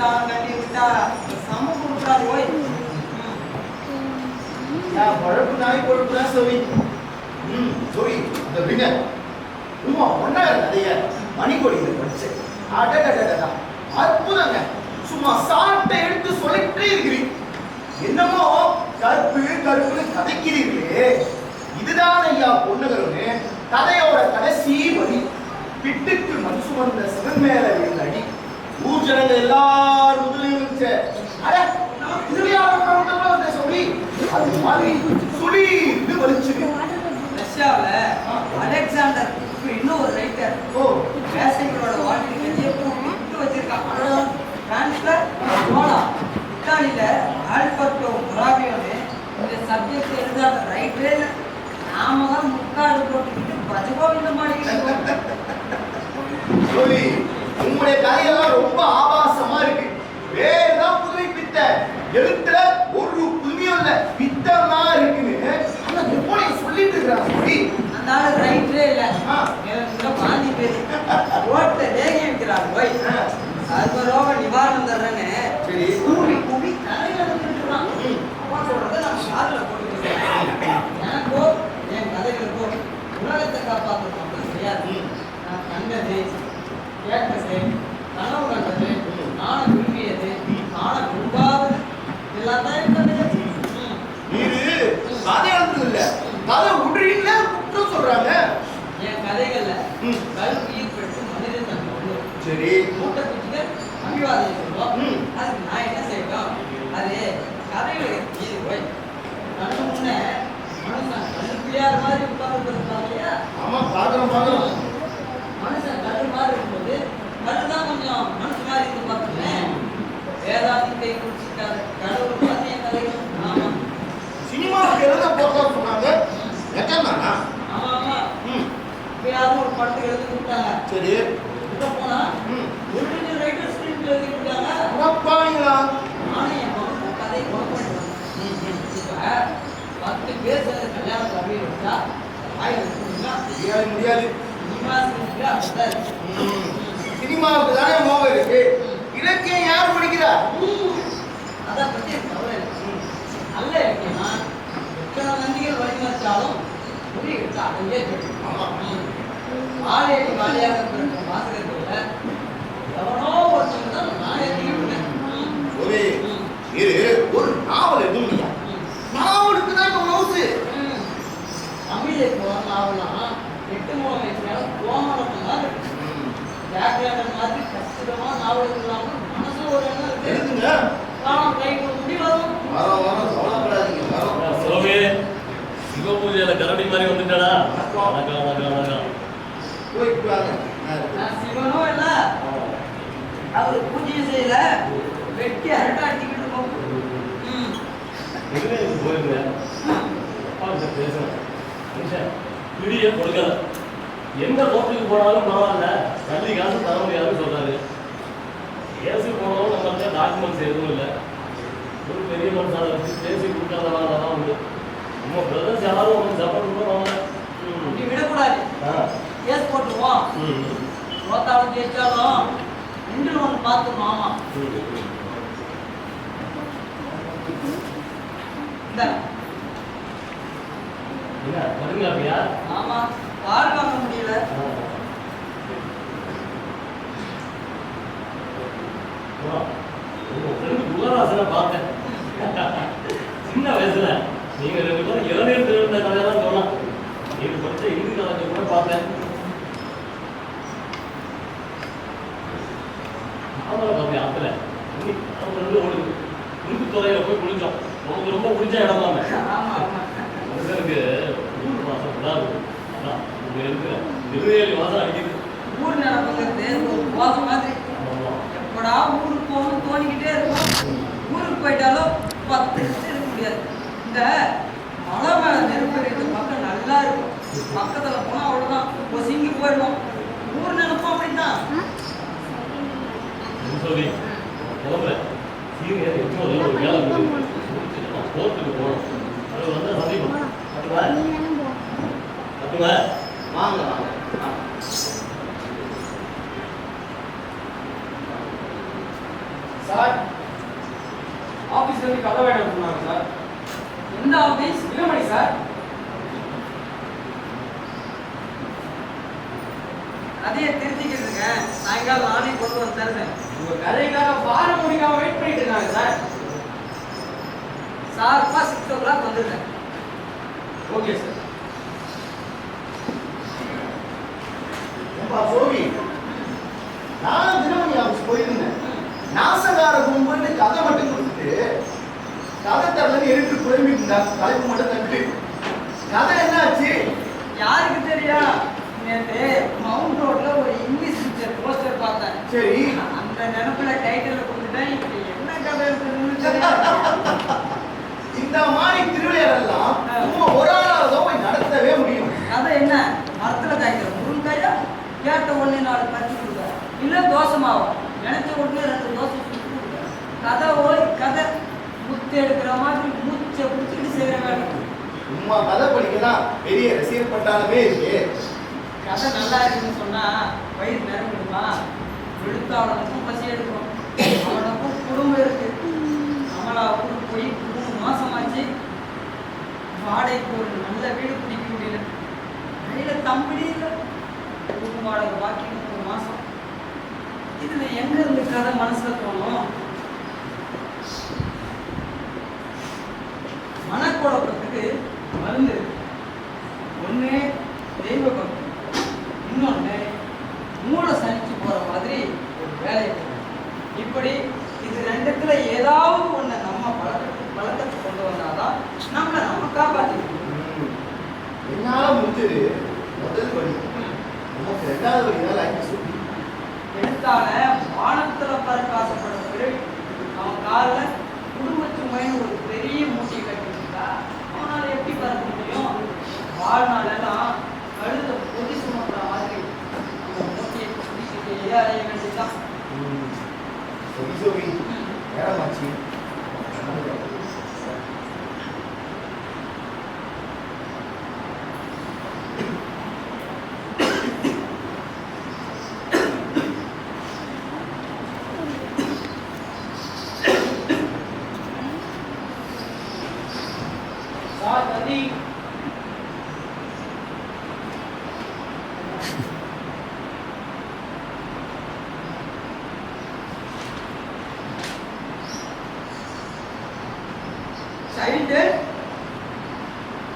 காலம் கட்டி விட்டா சம விட்டாரு ஓய். பழப்பு நாய் பொழப்பு சோவி. சொல்லி ம் சோவி அந்த விங்க உமா ஒன்றா கதைய மணிக்கொடியில் படிச்சு. அடடடடா அற்புதங்க. சும்மா சாட்டை எடுத்து சொல்லிட்டே இருக்கிறீங்க என்னமோ கற்பு கற்பு கதைக்கிறீர்களே. இதுதான் ஐயா பொண்ணுகள்னு கதையோட கடைசி வரி பிட்டுக்கு மண் சுமந்த சிவன் மேல அடி. ஊர் ஜனங்க எல்லாரும் முதலில் இருந்துச்ச. அட திருவிழா சொல்லி அது மாதிரி சுழி இது வலிச்சுது ரஷ்யாவுல அலெக்சாண்டர் இன்னும் ஒரு ரைட்டர் ஓ. வேசைகளோட வாழ்க்கை விட்டு வச்சிருக்கான். பிரான்ஸ்ல ரோனா இத்தாலியில ஆல்பர்டோ முராபியோன்னு இந்த சப்ஜெக்ட் எழுதாத ரைட்டரே நாம தான் முக்காடு போட்டுக்கிட்டு பஜகோவிந்த மாடிக்கிட்டு சொல்லி அவருடைய கதையெல்லாம் ரொம்ப ஆபாசமா இருக்கு வேறதான் புதுமை பித்த எழுத்துல ஒரு புதுமையும் இல்ல பித்தம் தான் இருக்குன்னு ஆனா நெப்போலியன் சொல்லிட்டு இருக்கிறான் சொல்லி அந்த ஆளு ரைட்டரே இல்லை ஆ. எனக்கு பாந்தி பேரு ரோட்ல லேகி வைக்கிறார் போய் சர்வரோக நிவாரணம் தர்றேன்னு சரி. கூவி கூவி கதையில இருக்கான் ம். அப்பா சொல்றதை நான் காதுல போட்டுக்கிறேன் எனக்கோ என் கதைகளுக்கோ உலகத்தை காப்பாற்ற கிடையாது ம். நான் கண்டது கேட்டது கனவு கண்டது காண விரும்பியது காண விரும்பாதது எல்லாம் தான் என் கதைகள். ம். இது கதை எழுத்து இல்ல கதை உடனே குற்றம் சொல்றாங்க. என் கதைகள்ல. கல் உயிர் பெற்று மனிதன் உண்டு சரி. மூட்டை குச்சிகள் அபிவாதம் சொல்லுவோம். அதுக்கு நான் என்ன செய்யணும் அது கதைகளை மீறி போய். கண்ணு முன்ன மனுஷன் கண்ணு பிள்ளையார் மாதிரி உட்கார்ந்து இல்லையா? ஆமா பாக்குறோம் பாக்குறோம் மனுஷன் கல்லு மாதிரி இருக்கும்போது கல்லு தான் கொஞ்சம் மனுஷன் மாதிரி இருந்து பார்த்துருவேன் வேதாந்திக்கை குடிச்சிட்டாரு கடவுள் மாதிரி என் கதைகள் ஆமா சினிமாவுக்கு எழுத போறதா சொன்னாங்க எத்தனை தானா ஆமா ஆமா ம் இப்பயாவது ஒரு படத்துக்கு எழுதி கொடுத்தாங்க சரி. உள்ள போனா? ம். ஒரிஜினல் ரைட்டர் ஸ்கிரீன் எழுதி கொடுத்தாங்க உடப்பாங்களா நானும் என் இப்ப பத்து பேர் கல்யாணம் முடியாது முடியாது. சினிமாவுக்கு தானே மோகம் இருக்கு. இலக்கியம் யார் படிக்கிறா அதை பத்தி கவலை நல்ல இலக்கியமா எத்தனை நந்திகள் எடுத்து அடைஞ்சே வாழையடி வாழையாக பிறந்த வாசகர்கள எவனோ ஒருத்தங்க தான் எழுதிக்கிட்டு ஒரே இரு ஒரு நாவல் எதுவும் இல்லையா? நாவலுக்கு தான் இப்போ மவுசு தமிழை நாவலாம் எட்டு மூலம் கோமலம் தான் ஜாக்கிரதன் மாதிரி கச்சிதமா நாவல் இல்லாம மனசுல ஒரு எண்ணம் இருக்கு. எழுதுங்க காலம் கை முடி வரும். வரோம் வரோம் கவலைப்படாதீங்க வரோம் சிவமே சிவ பூஜையில கரடி மாதிரி வந்துட்டாடா. வணக்கம் வணக்கம் வணக்கம். சிவனும் இல்ல அவர் பூஜையும் செய்யல. வெட்டி அரட்டை அடிக்கிட்டு பிடிய கொடுக்கல. எந்த ஹோட்டலுக்கு போனாலும் பரவாயில்ல. தள்ளி காசு தர முடியாதுன்னு சொல்றாரு. ஏசி போனாலும் நம்மள்ட்ட டாக்குமெண்ட்ஸ் எதுவும் இல்லை. ஒரு பெரிய மனுஷால வச்சு பேசி கொடுக்காதவா தான் உண்டு. நம்ம பிரதர்ஸ் யாரும் சப்போர்ட் பண்ணுவாங்க இப்படி விடக்கூடாது. ஆ. கேஸ் போட்டுருவோம். தோத்தாலும் ஜெயிச்சாலும் ரெண்டு ஒன்று பார்த்து மாமா. இந்த. ஆமா பால் வாங்க முடியல. பார்த்தேன் சின்ன வயசுல நீங்க ரெண்டு பேரும் இளநீர் திருந்த கதையெல்லாம் சொன்னான் நீங்க படிச்ச இந்தி கதை கூட பார்த்தேன் அவங்கள பார்த்து ஆத்துல அவங்க ரெண்டு ஓடுது துறையில போய் குளிச்சோம். உங்களுக்கு ரொம்ப பிடிச்ச இடம் தானே. மனுஷனுக்கு ஊர் மாசம் விடாது அதான் இங்க இருக்கிற திருவேலி மாசம் அடிக்குது. ஊர் நடப்புங்கிறது ஒரு போதை மாதிரி. எப்படா ஊருக்கு போகணும்னு தோணிக்கிட்டே இருக்கும். ஊருக்கு போயிட்டாலும் பத்து நிமிஷம் இருக்க முடியாது. இந்த மலை மேல நெருப்பு இருக்கிற பக்கம் நல்லா இருக்கும். பக்கத்துல போனா அவ்வளவுதான். ஒசிங்கி போயிடுவோம். ஊர் நினைப்போம் அப்படின்னா? சொல்லி கிளம்புறேன். கோர்ட்டுக்கு போகணும் அது வந்து சந்திப்போம் வாங்க வாங்க சார் ஆபீஸ்ல இருந்து கதை சொன்னாங்க சார் எந்த ஆபீஸ் சார் சாயங்காலம் நானே கொண்டு வந்து தருவேன் உங்க கதைக்காக முடிக்காம வெயிட் பண்ணிட்டு இருக்காங்க சார் ஷார்ப்பா சிக்ஸ் ஓ கிளாக் வந்துடுறேன் ஓகே சார் சோவி நானும் தினமணி ஆஃபீஸ் போயிருந்தேன். நாசகார கும்பல்னு கதை மட்டும் கொடுத்துட்டு கதை தரலன்னு எரிட்டு குழம்பிட்டு இருந்தா தலைப்பு மட்டும் தட்டு. கதை என்னாச்சு? யாருக்கு தெரியும்? நேத்து மவுண்ட் ரோட்ல ஒரு இங்கிலீஷ் பிக்சர் போஸ்டர் பார்த்தேன் சரி. நினைப்புல டைட்டில் கொடுத்துட்டேன் என்ன கதை. இந்த மாதிரி திருவிழையாடெல்லாம் சும்மா ஒரு ஆளால தான் போய் நடத்தவே முடியும். கதை என்ன? மரத்துல காய்க்கிற முருங்காயா கேட்ட உடனே நாலு பறிச்சு கொடுக்க இல்ல தோசை மாவா. நினைச்ச உடனே ரெண்டு தோசை கொடுக்க கதை ஓய் கதை. முத்து எடுக்கிற மாதிரி மூச்சை பிடிச்சிட்டு செய்யற வேலை. சும்மா கதை படிக்கலாம் பெரிய ரசிகர் பட்டாளமே இருக்கு கதை நல்லா இருக்குன்னு சொன்னா வயிறு நிரம்பிடுமா எழுத்தாளனுக்கும் பசி எடுக்கும் அவனுக்கும் குடும்பம் இருக்கு அமலாவுக்கும் போய் மூணு மாசமாச்சு வாடகைக்கு ஒரு நல்ல வீடு பிடிக்க முடியல கையில தம்பிடி ஒரு வாடகை பாக்கி ஒரு மாசம். இதுல எங்க இருந்து கதை மனசுல தோணும்? மனக்குழப்பத்துக்கு மருந்து. ஒண்ணு தெய்வ பக்தி. இன்னொன்னு மூளை சனிச்சு போற மாதிரி ஒரு வேலையை இப்படி இது ரெண்டுத்துல ஏதாவது ஒண்ணு நம்ம பழக்கத்துக்கு கொண்டு வந்தாதான் நம்மளை நம்ம காப்பாற்றிக்கணும். என்னால முடிஞ்சது முதல் வழி நமக்கு ரெண்டாவது வழி தான் லைஃப் சொல்லி எடுத்தால வானத்துல பறக்க ஆசைப்படுற அவன் கால்ல குடும்ப சுமைன்னு ஒரு பெரிய மூட்டையை கட்டிருந்தா அவனால எப்படி பறக்க முடியும் வாழ்நாளெல்லாம் கழுத பொதி சுமக்கிற மாதிரி அந்த மூட்டையை பிடிச்சிட்டே அலைய வேண்டியதுதான் சரி சோவி நேரமாச்சு சார் தண்ணி சைல்டு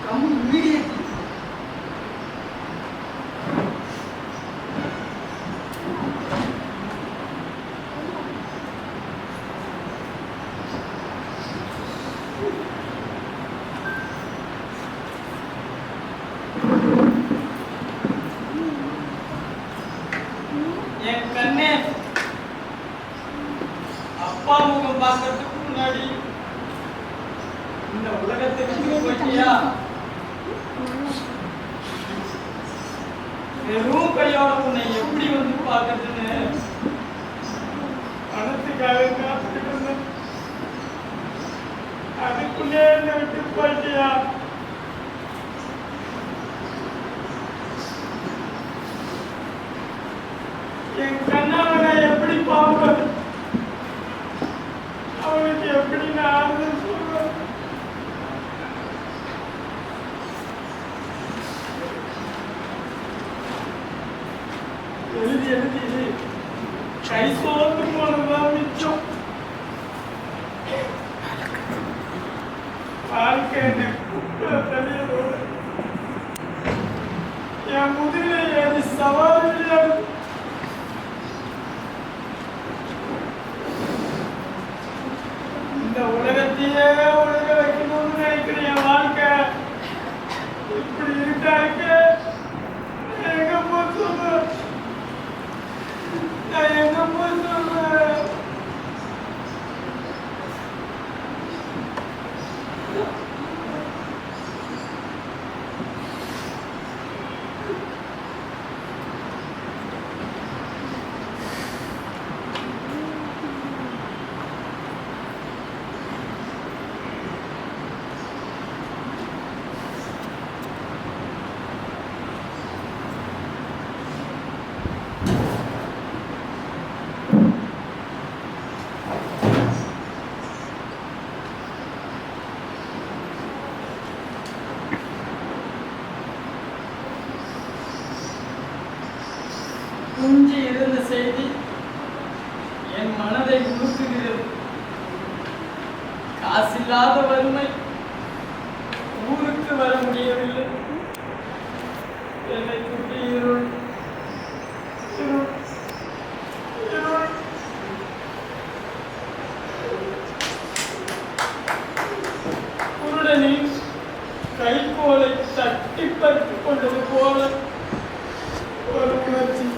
கம் இmmediately என் கண்ணே அப்பா பார்க்கறதுக்கு முன்னாடி இந்த உலகத்தை விட்டு போயிட்டியா? வெறும் கையோட உன்னை எப்படி வந்து பார்க்கறதுன்னு? பணத்துக்காக காத்துக்கிட்டு இருந்தேன். அதுக்குள்ளே என்னை விட்டு போயிட்டியா? என் எப்படி நான் ஆறுதல் சொல்வேன் எழுதி எழுதி கை சோர்ந்து போனதுதான் மிச்சம் வாழ்க்கை என்னை குப்புற தள்ளியதோடு என் முதுகில ஏறி சவாரி விளையாடு இந்த உலகத்தையே உலக வைக்கணும்னு நினைக்கிற என் வாழ்க்கை இப்படி இருக்கா இருக்கு நான் எங்க போய் சொல்றேன் நான் எங்க போய் காசில்லாத வறுமை. ஊருக்கு வர முடியவில்லை. என்னை குட்டி இருள். இருள். கைகோலை தட்டி பறித்துக் கொண்டது போல ஒரு உணர்ச்சி.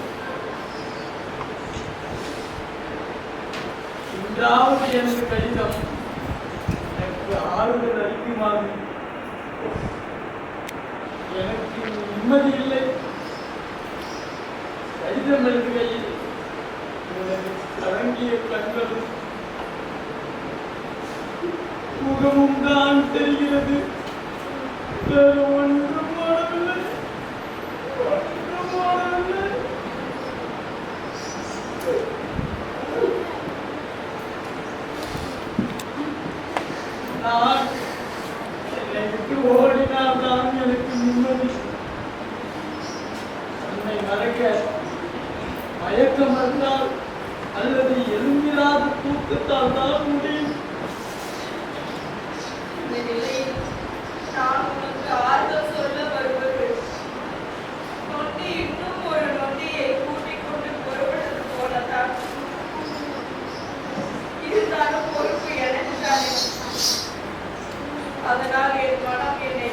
இன்றாவது கடிதம் ஆறுதல் எனக்கு நிம்மதி இல்லை. கடிதம் எழுதுகையில் உனது கலங்கிய கண்களும் முகமும் தான் தெரிகிறது. வேறு ஒன்றும் மாறவில்லை ஒன்றும் மாறவில்லை நான் என்னை விட்டு ஓடினால் தான் எனக்கு நிம்மதி உன்னை மறக்க மயக்கம் வந்தால் அல்லது எழுந்திராத தூக்கத்தால் தான் முடியும். இந்த நிலையில் நான் உனக்கு ஆறுதல் சொல்ல வருவது. நொண்டி இன்னும் ஒரு நொண்டியை கூட்டிக் கொண்டு புறப்பட்டது போலதான் இதுதான பொறுப்பு எனக்கு தானே. அதனால் என் மனம் என்னை